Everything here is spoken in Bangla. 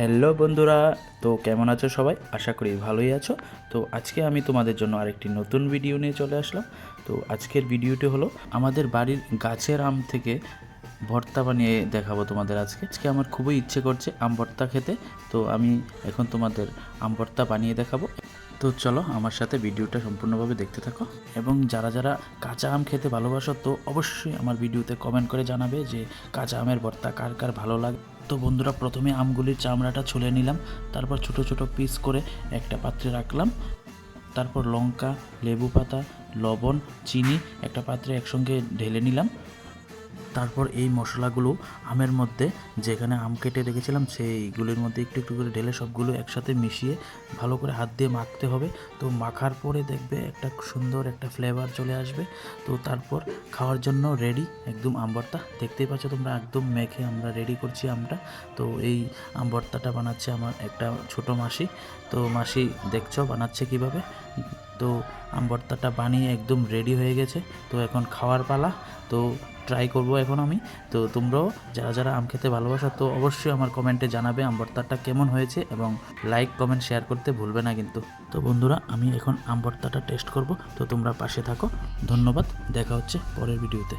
হ্যালো বন্ধুরা, তো কেমন আছো সবাই? আশা করি ভালোই আছো। তো আজকে আমি তোমাদের জন্য আরেকটি নতুন ভিডিও নিয়ে চলে আসলাম। তো আজকের ভিডিওটি হলো আমাদের বাড়ির গাছের আম থেকে ভর্তা বানিয়ে দেখাবো তোমাদের আজকে। আজকে আমার খুবই ইচ্ছে করছে আম ভর্তা খেতে। তো আমি এখন তোমাদের আম ভর্তা বানিয়ে দেখাবো। তো চলো আমার সাথে ভিডিওটা সম্পূর্ণভাবে দেখতে থাকো। এবং যারা যারা কাঁচা আম খেতে ভালোবাসো, তো অবশ্যই আমার ভিডিওতে কমেন্ট করে জানাবে যে কাঁচা আমের ভর্তা কার কার ভালো লাগে। তো বন্ধুরা প্রথমে আমগুলির চামড়াটা ছুলে নিলাম, তারপর ছোট ছোট পিস করে একটা পাত্রে রাখলাম। তারপর লঙ্কা, লেবু পাতা, লবণ, চিনি একটা পাত্রে একসঙ্গে ঢেলে নিলাম। তারপর এই মশলাগুলো আমের মধ্যে, যেখানে আম কেটে রেখেছিলাম, সেইগুলির মধ্যে একটু একটু করে ঢেলে সবগুলো একসাথে মিশিয়ে ভালো করে হাত দিয়ে মাখতে হবে। তো মাখার পরে দেখবে একটা সুন্দর একটা ফ্লেভার চলে আসবে। তো তারপর খাওয়ার জন্য রেডি একদম আমবর্তা দেখতেই পাচ্ছ তোমরা, একদম মেখে আমরা রেডি করছি আমটা। তো এই আমবর্তাটা বানাচ্ছে আমার একটা ছোট মাসি। তো মাসি, দেখছ বানাচ্ছে কীভাবে? তো আম বানিয়ে একদম রেডি হয়ে গেছে। তো এখন খাওয়ার পালা। তো ট্রাই করব এখন আমি। তো তোমরাও যারা যারা আম খেতে ভালোবাসো, তো অবশ্যই আমার কমেন্টে জানাবে আম কেমন হয়েছে এবং লাইক কমেন্ট শেয়ার করতে ভুলবে না কিন্তু। তো বন্ধুরা, আমি এখন আম টেস্ট করব। তো তোমরা পাশে থাকো। ধন্যবাদ। দেখা হচ্ছে পরের ভিডিওতে